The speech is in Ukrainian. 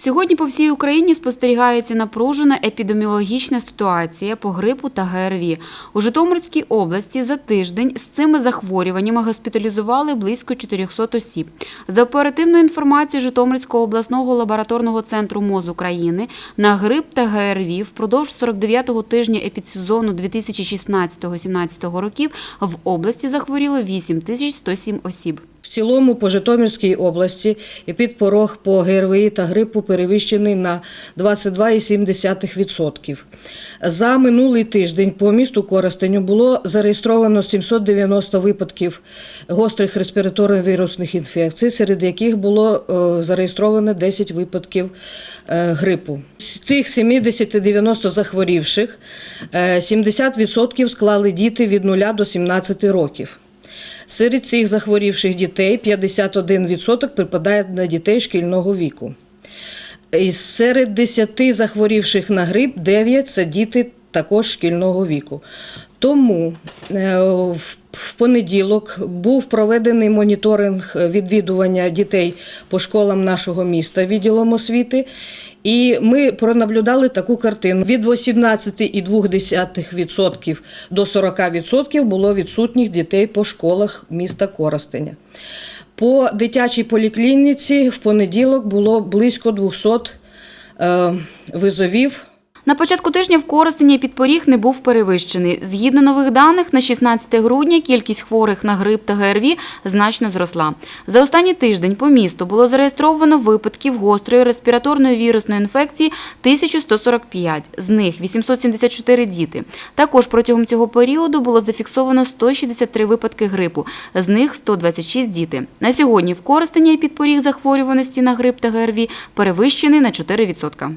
Сьогодні по всій Україні спостерігається напружена епідеміологічна ситуація по грипу та ГРВІ. У Житомирській області за тиждень з цими захворюваннями госпіталізували близько 400 осіб. За оперативною інформацією Житомирського обласного лабораторного центру МОЗ України на грип та ГРВІ впродовж 49-го тижня епідсезону 2016-17 років в області захворіло 8107 осіб. В цілому по Житомирській області епідпорог по ГРВІ та грипу перевищений на 22,7%. За минулий тиждень по місту Коростеню було зареєстровано 790 випадків гострих респіраторних вірусних інфекцій, серед яких було е, зареєстровано 10 випадків е, грипу. З цих 70-90 захворівших е, 70% склали діти від 0 до 17 років. Серед цих захворівших дітей 51% припадає на дітей шкільного віку. І серед 10 захворівших на грип 9 – це діти також шкільного віку. Тому е, в- в понеділок був проведений моніторинг відвідування дітей по школам нашого міста відділом освіти. І ми пронаблюдали таку картину. Від 18,2% до 40% було відсутніх дітей по школах міста Коростеня. По дитячій поліклініці в понеділок було близько 200 е, визовів На початку тижня в Коростені підпоріг не був перевищений. Згідно нових даних, на 16 грудня кількість хворих на грип та ГРВІ значно зросла. За останній тиждень по місту було зареєстровано випадків гострої респіраторної вірусної інфекції 1145, з них 874 діти. Також протягом цього періоду було зафіксовано 163 випадки грипу, з них 126 діти. На сьогодні в Коростені підпоріг захворюваності на грип та ГРВІ перевищений на 4%.